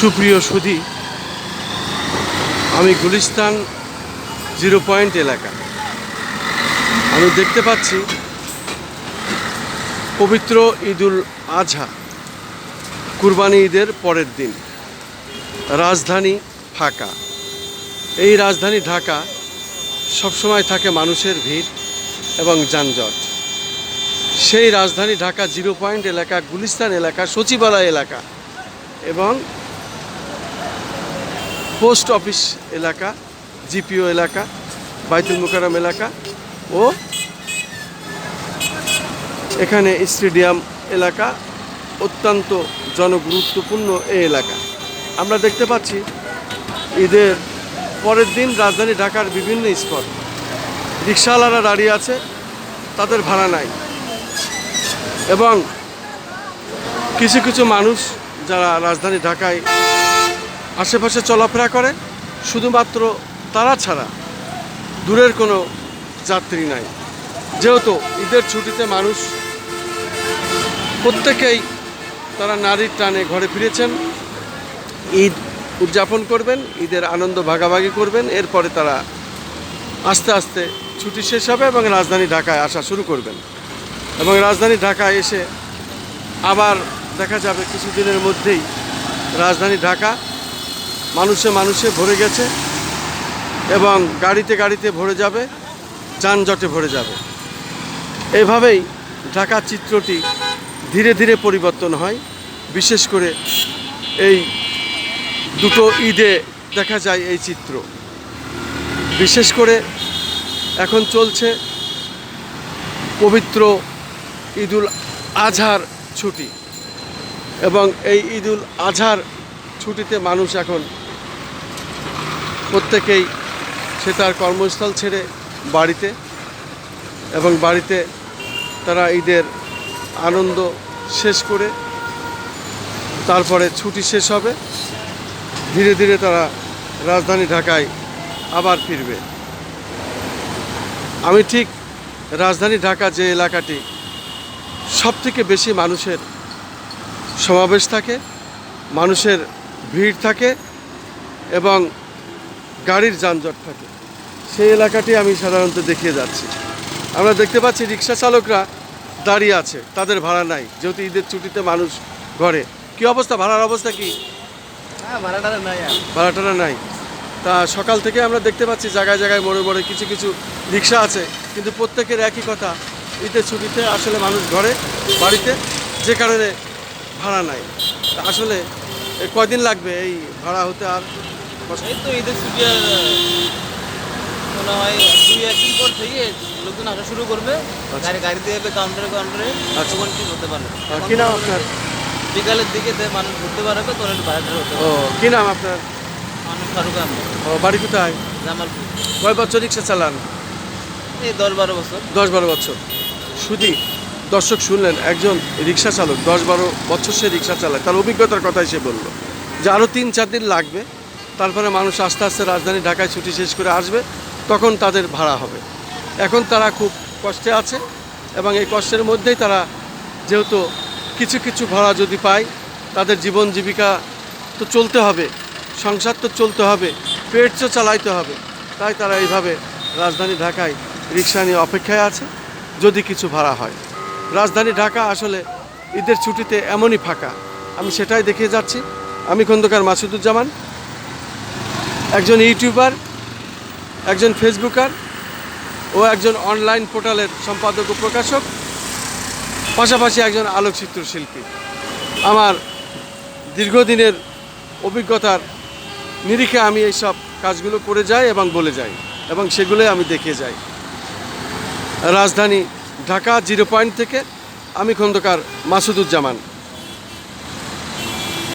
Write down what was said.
সুপ্রিয় সুধি, আমি গুলিস্তান জিরো পয়েন্ট এলাকা। আমি দেখতে পাচ্ছি পবিত্র ঈদুল আজহা, কুরবানি ঈদের পরের দিন। রাজধানী ফাঁকা এই রাজধানী ঢাকা সবসময় থাকে মানুষের ভিড় এবং যানজট। সেই রাজধানী ঢাকা জিরো পয়েন্ট এলাকা, গুলিস্তান এলাকা, সচিবালয় এলাকা এবং পোস্ট অফিস এলাকা, জিপিও এলাকা, বাইতুল মুকাররম এলাকা ও এখানে স্টেডিয়াম এলাকা অত্যন্ত জনগুরুত্বপূর্ণ এই এলাকা। আমরা দেখতে পাচ্ছি ঈদের পরের দিন রাজধানী ঢাকার বিভিন্ন স্পট। রিক্সাওয়ালারা দাঁড়িয়ে আছে, তাদের ভাড়া নাই। এবং কিছু কিছু মানুষ যারা রাজধানী ঢাকায় আশেপাশে চলাফেরা করে, শুধুমাত্র তারা ছাড়া দূরের কোনো যাত্রী নাই। যেহেতু ঈদের ছুটিতে মানুষ প্রত্যেকেই তারা নারীর টানে ঘরে ফিরেছেন। ঈদ উদযাপন করবেন, ঈদের আনন্দ ভাগাভাগি করবেন, এরপরে তারা আস্তে আস্তে ছুটি শেষ হবে এবং রাজধানী ঢাকায় আসা শুরু করবেন। এবং রাজধানী ঢাকায় এসে আবার দেখা যাবে কিছুদিনের মধ্যেই রাজধানী ঢাকা মানুষে মানুষে ভরে গেছে এবং গাড়িতে গাড়িতে ভরে যাবে, যানজটে ভরে যাবে। এভাবেই ঢাকা চিত্রটি ধীরে ধীরে পরিবর্তন হয়। বিশেষ করে এই দুটো ঈদে দেখা যায় এই চিত্র। বিশেষ করে এখন চলছে পবিত্র ঈদুল আজহার ছুটি। এবং এই ঈদুল আজহার ছুটিতে মানুষ এখন প্রত্যেকেই সে তার কর্মস্থল ছেড়ে বাড়িতে এবং বাড়িতে তারা ঈদের আনন্দ শেষ করে তারপরে ছুটি শেষ হবে। ধীরে ধীরে তারা রাজধানী ঢাকায় আবার ফিরবে। আমি ঠিক রাজধানী ঢাকা যে এলাকাটি সব থেকে বেশি মানুষের সমাবেশ থাকে, মানুষের ভিড় থাকে এবং গাড়ির যানজট থাকে। সেই এলাকাটি আমি সাধারণত দেখিয়ে যাচ্ছি। আমরা দেখতে পাচ্ছি রিক্সা চালকরা দাঁড়িয়ে আছে তাদের ভাড়া নাই যেহেতু ঈদের ছুটিতে মানুষ ঘরে। কি অবস্থা? ভাড়ার অবস্থা কি? হ্যাঁ ভাড়াটারা নাই তা সকাল থেকে আমরা দেখতে পাচ্ছি জায়গায় জায়গায় মোড়ে মোড়ে কিছু কিছু রিক্সা আছে কিন্তু প্রত্যেকের একই কথা ঈদের ছুটিতে আসলে মানুষ ঘরে বাড়িতে যে কারণে ভাড়া নাই। আসলে কয়দিন লাগবে এই ভাড়া হতে আর? এই তো ঈদের ছুটি আর মনে হয় দুই একদিন পর থেকে লোকজন আসা শুরু করবে। গাড়ি গাড়িতে যাবে কাউন্টারে কাউন্টারে। আচ্ছা। তখন ঠিক হতে আর কি নাম আপনার? বিকালের দিকে মানুষ ঘুরতে পারবে তখন একটু ভাড়াটা হতে ও কি নাম আপনার? মানুষ ফারুক আহমেদ। ও বাড়ি কোথায়? জামালপুর। কয় বছর রিক্সা চালান? এই দশ বারো বছর। দশ বারো বছর। শুধু দর্শক শুনলেন একজন রিক্সা চালক দশ বারো বছর সে রিক্সা চালায়। তার অভিজ্ঞতার কথাই সে বলল যে আরও তিন চার দিন লাগবে। তারপরে মানুষ আস্তে আস্তে রাজধানী ঢাকায় ছুটি শেষ করে আসবে, তখন তাদের ভাড়া হবে। এখন তারা খুব কষ্টে আছে এবং এই কষ্টের মধ্যেই তারা যেহেতু কিছু কিছু ভাড়া যদি পায়, তাদের জীবন জীবিকা তো চলতে হবে, সংসার তো চলতে হবে, পেট তো চালাইতে হবে। তাই তারা এইভাবে রাজধানী ঢাকায় রিক্সা নিয়ে অপেক্ষায় আছে, যদি কিছু ভাড়া হয়। রাজধানী ঢাকা আসলে ঈদের ছুটিতে এমনই ফাঁকা। আমি সেটাই দেখিয়ে যাচ্ছি। আমি খন্দকার মাসুদুজ্জামান। একজন ইউটিউবার, একজন ফেসবুকার ও একজন অনলাইন পোর্টালের সম্পাদক ও প্রকাশক, পাশাপাশি একজন আলোকচিত্র শিল্পী আমার দীর্ঘদিনের অভিজ্ঞতার নিরিখে আমি এইসব কাজগুলো করে যাই এবং বলে যাই এবং সেগুলোই আমি দেখে যাই। রাজধানী ঢাকা জিরো পয়েন্ট থেকে আমি খন্দকার মাসুদুজ্জামান।